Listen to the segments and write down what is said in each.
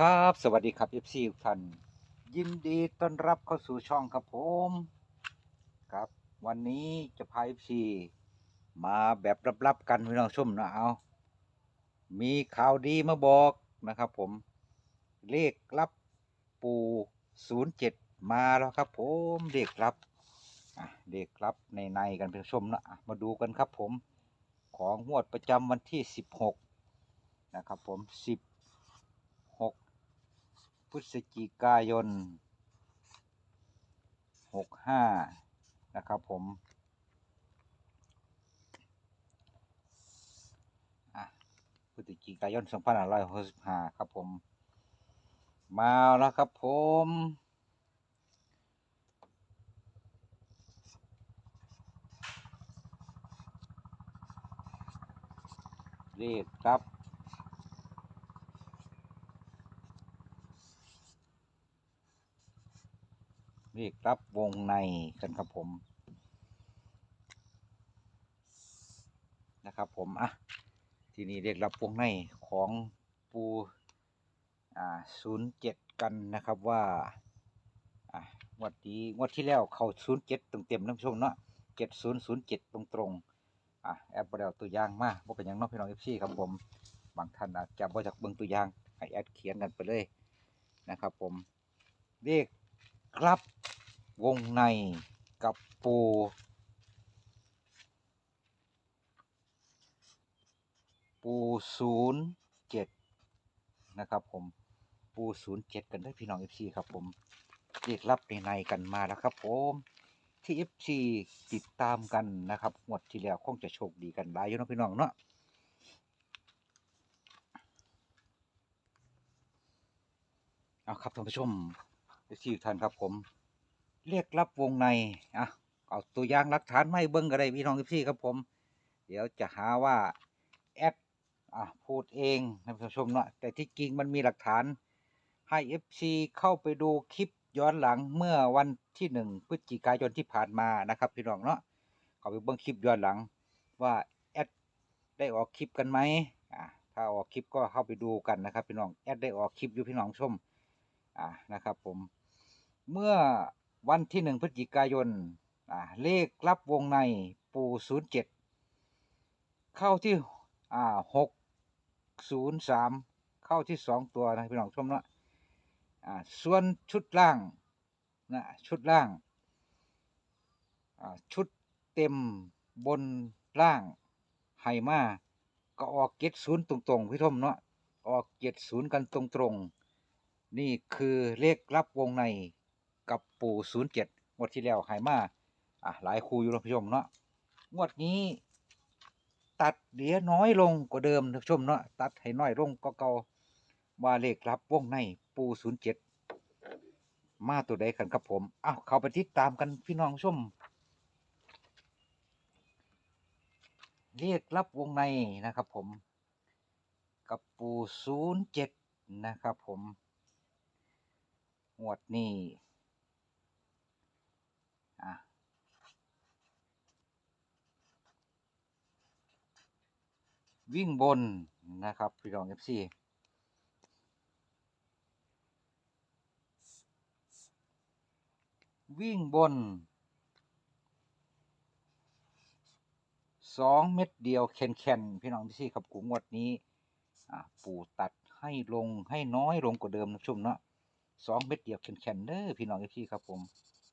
ครับสวัสดีครับ FC ทุกท่านยินดีต้อนรับเข้าสู่ช่องครับผมครับ วันนี้จะพา FC มาแบบลับๆกันพี่น้องชมนะเอามีข่าวดีมาบอกนะครับผม เลขลับปู07 มาแล้วครับผมเลขลับเลขลับในในๆกันพี่น้องชมนะมาดูกันครับผมของงวดประจำวันที่ 16 นะครับผม16 พฤศจิกายน 65 นะครับผมอะพฤศจิกายน 2565 ครับผม มาแล้วครับผมเลขครับ เรียกรับวงในกันครับผม นะครับผม อะ ทีนี้เรียกรับวงในของปูอ่าศูนย์เจ็ดกันนะครับว่า อะงวดนี้งวดที่แล้วเขาศูนย์เจ็ดตรงเต็มๆน้ำชมเนาะเจ็ดศูนย์ศูนย์เจ็ดตรงตรงๆอะ แอปบริวตัวอย่างมาว่าเป็นยังน้องพี่น้องเอฟซีครับผม บางท่านอาจจะบ่จากเบิ่งตัวอย่างให้แอดเขียนกันไปเลยนะครับผมเลข ครับ วงในกับปู ปูศูนย์เจ็ดนะครับผมปูศูนย์เจ็ดกันได้พี่น้องเอฟซีครับผมเรียกรับในในกันมาแล้วครับผมที่เอฟซีติดตามกันนะครับงวดที่แล้วคงจะโชคดีกันหลายอยู่นะพี่น้องเนาะเอาครับท่านผู้ชม เอฟซีท่านครับผม เรียกรับวงในอะเอาตัวอย่างหลักฐานไมาให้เบิ้งก็ได้พี่น้องเอฟซีครับผม เดี๋ยวจะหาว่าแอดอะพูดเองท่านผู้ชมเนาะแต่ที่จริงมันมีหลักฐานให้เอฟซีเข้าไปดูคลิปย้อนหลังเมื่อวันที่หนึ่งพฤศจิกายนที่ผ่านมานะครับ พี่น้องเนาะเขาไปเบิ้งคลิปย้อนหลังว่าแอดได้ออกคลิปกันไหมอะถ้าออกคลิปก็เข้าไปดูกันนะครับ พี่น้องแอดได้ออกคลิปอยู่พี่น้องชม อ่านะครับผมเมื่อวันที่หนึ่งพฤศจิกายนอ่าเลขรับวงในปูศูนย์เจ็ดเข้าที่อ่าหกศูนย์สามเข้าที่สองตัวนะพี่น้องชมเนาะอ่าส่วนชุดล่างนะชุดล่างอ่าชุดเต็มบนล่างไฮมาก็ออกเจ็ดศูนย์ตรงๆพี่ทมเนาะออกเจ็ดศูนย์กันตรงๆ นี่คือเลขรับวงในกับปู่ศูนย์เจ็ดงวดที่แล้วหายมาอะหลายครูอยู่ท่านผู้ชมเนาะงวดนี้ ตัดเหลือน้อยลงกว่าเดิมท่านผู้ชมเนาะตัดให้น้อยลงก็เก่าว่าเลขรับวงในปู่ศูนย์เจ็ดมาตัวใดกันครับผมอ้าวเข้าไปติดตามกันพี่น้องชมเรียกรับวงในนะครับผม กับปูศูนย์เจ็ดนะครับผม งวดนี้อะวิ่งบนนะครับ พี่รองเอฟซีวิ่งบนสองเม็ดเดียวแคนแคนๆพี่น้องเอฟซีครับกูงวดนี้ อะปู่ตัดให้ลงให้น้อยลงกว่าเดิมนะชุ่มเนาะ สองเม็ดเดียวแข็งๆเด้อพี่น้องเอฟซีครับผม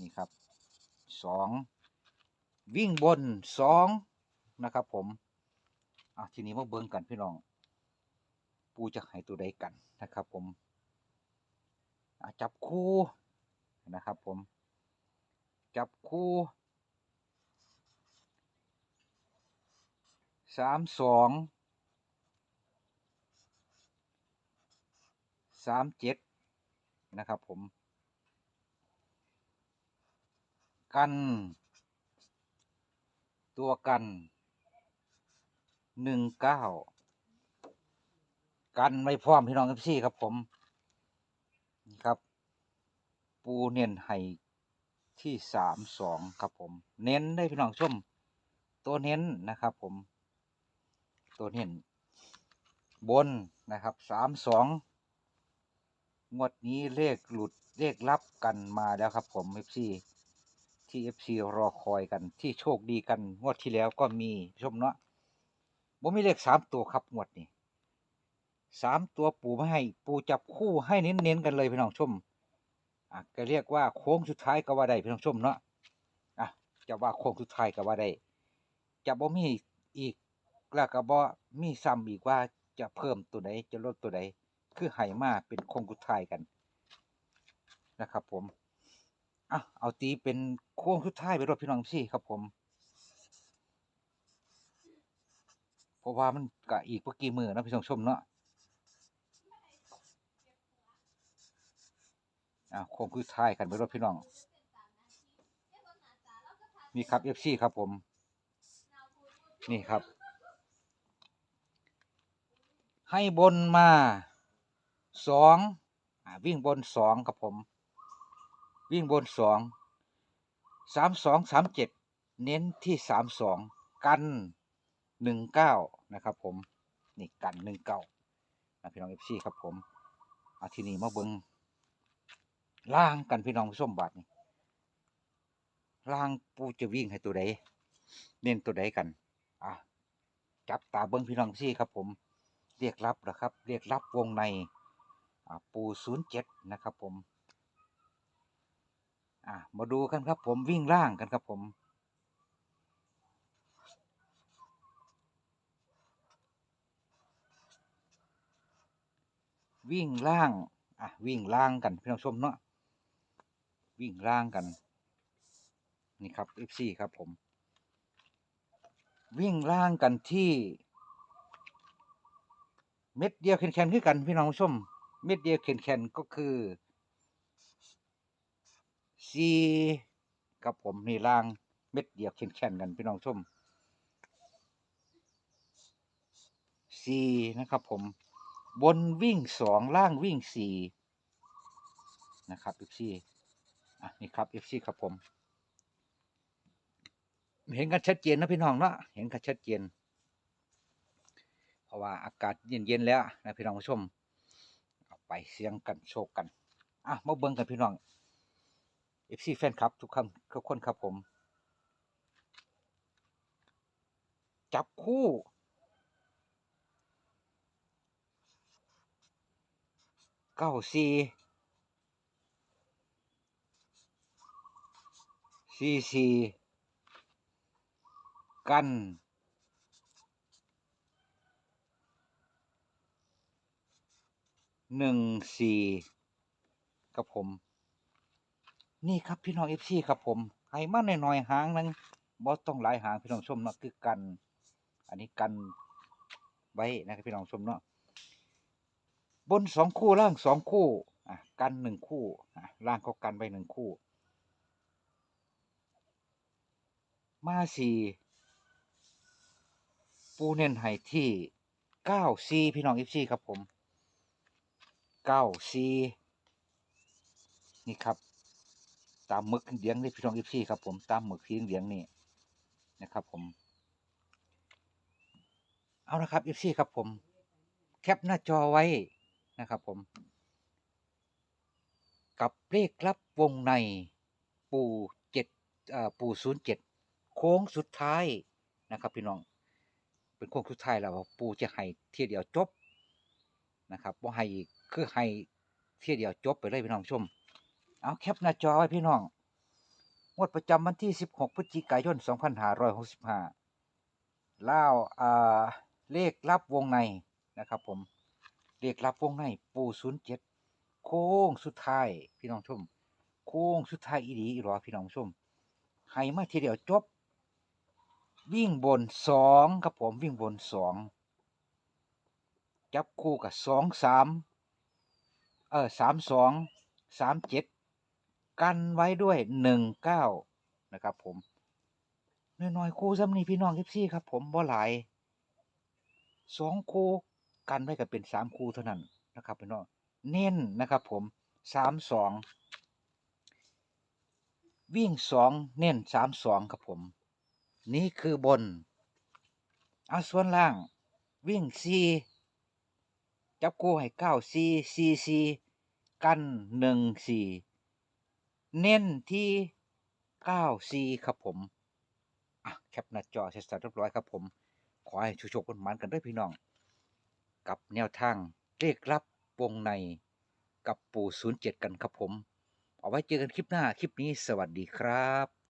นี่ครับสองวิ่งบนสองนะครับ ผมอะทีนี้มาเบิ่งกันพี่น้อง ปูจะให้ตัวใดกันนะครับ ผมอะจับคู่นะครับ ผม จับคู่สามสองสามเจ็ด นะครับผม กัน ตัวกันหนึ่งเก้ากันไว้พร้อมพี่น้องเอฟซีครับผมนี่ครับ ปูเน้นให้ที่สามสองครับผม เน้นได้พี่น้องชมตัวเน้นนะครับผม ตัวเน้นบนนะครับสามสอง งวดนี้เลขหลุดเลขลับกันมาแล้วครับผม FC ที่ FC รอคอยกันที่โชคดีกันงวดที่แล้วก็มีชมเนาะบ่มีเลขสามตัวครับงวดนี้สามตัวปูไม่ให้ ปูจับคู่ให้เน้นๆกันเลยพี่น้องชมอะก็เรียกว่าโค้งสุดท้ายก็ว่าได้พี่น้องชมเนาะอะจะว่าโค้งสุดท้ายก็ว่าได้จะบ่มีอีกแล้วก็บ่มีซ้ำอีกว่าจะเพิ่มตัวใดจะลดตัวใด คือไหมาเป็นโคงกุดทายกันนะครับ ผมอะเอาตีเป็นโค้งสุดท้ายไปรถพี่น้องพี่ครับผม เพราะว่ามันกะอีกเมื่อกี่มือนะพี่น้ชมเนาะอะโค้งสุดท้ายกันไปรถพี่น้องนี่ครับเอฟซีครับผม นี่ครับ ให้บนมา สองอ่าวิ่งบนสองครับผม วิ่งบนสองสามสองสามเจ็ดเน้นที่สามสองกันหนึ่งเก้านะครับ ผมนี่กันหนึ่งเก้านะพี่น้องเอฟซีครับผมอาทีนี้มาเบิงล่างกันพี่น้องผู้มบัตรนี่ล่างปูจะวิ่งให้ตัวใดเน้นตัวใดกันอะจับตาเบิ้งพี่น้องซี่ครับผม เรียกรับนะครับ เรียกรับวงใน ปูศูนย์เจ็ดนะครับผมอะมาดูกันครับผมวิ่งล่างกันครับผม วิ่งล่างอะวิ่งล่างกันพี่น้องชมเนาะวิ่งล่างกัน นี่ครับ FC ครับผม วิ่งล่างกันที่ เม็ดเดียวแข็งๆคือกันพี่น้องชม เม็ดเดียวแข็งๆก็คือซีกับผมนี่ล่างเม็ดเดียวแข็งๆกันพี่น้องชมซีนะครับผมบนวิ่งสองล่างวิ่งสี่นะครับเอฟซีอะนี่ครับเอฟซีครับผม เห็นกันชัดเจนนะพี่น้องเนาะเห็นกันชัดเจน เพราะว่าอากาศเย็นๆแล้วนะพี่น้องผู้ชม ไปเสียงกันโชคกัน อะมาเบิ่งกันพี่น้องเอฟซีแฟนคลับทุกคำทุกคนครับผม จับคู่เก้าสี่สี่สี่กัน หนึ่งสี่กับผม นี่ครับพี่น้องเอฟซีครับผมให้มาหน่อยๆหางนึงบอสต้องหลายหางพี่น้องชมเนาะคือกัน อันนี้กันไว้นะครับพี่น้องชมเนาะบนสองคู่ล่างสองคู่อะกันหนึ่งคู่อะล่างก็กันไปหนึ่งคู่ มาสี่ปูเน้นให้ที่เก้าซีพี่น้องเอฟซีครับผม เก้าซีนี่ครับ ตามหมึกเลี้ยงนี่พี่น้องอฟซี่ครับ ผมตามหมึกสีเหลืองนี่นะครับ ผม เอาละครับอฟซี่ครับ ผม แคปหน้าจอไว้นะครับ ผม กับเลขลับวงในปูเจ็ดอ่อปูศูนย์เจ็ดโค้งสุดท้ายนะครับ พี่น้อง เป็นโค้งสุดท้ายแล้วปูจะให้เที่ยเดียวจบนะครับว่าให้อีก คือให้เที่ยเดียวจบไปเลยพี่น้องชม เอาแคปหน้าจอไว้พี่น้องงวดประจำวันที่ 16 พฤศจิกายน 2565ล่าวอ่าเลขลับวงในนะครับ ผมเรียกรับวงในปูศูนย์เจ็ดโค้งสุดท้ายพี่น้องชม โค้งสุดท้ายอีดีอีหรอพี่น้องชมให้มาทีเดียวจบ วิ่งบนสองครับผมวิ่งบนสองจับคู่กับสองสาม เออสามสองสามเจ็ดกันไว้ด้วยหนึ่งเก้านะครับ ผมน้อยๆคู่ซ้ำนี่พี่น้องทิพซี่ครับ ผมบ่หลายสองคู่กันไว้กับเป็นสามคู่เท่านั้นนะครับพี่น้องเน้นนะครับ ผมสามสองวิ่งสองเน้นสามสองครับผม นี่คือบนเอาส่วนล่างวิ่งสี่ จับคู่ให้เก้าสี่สี่สี่กันหนึ่งสี่เน้นที่เก้าสี่ครับผมอะแคปหน้าจอเสร็จสับเรียบร้อยครับผม ขอให้ชูโชกันมันกันด้วยพี่น้อง กับแนวทางเลขรับวงในกับปู่ศูนย์เจ็ดกันครับผม เอาไว้เจอกันคลิปหน้า คลิปนี้สวัสดีครับ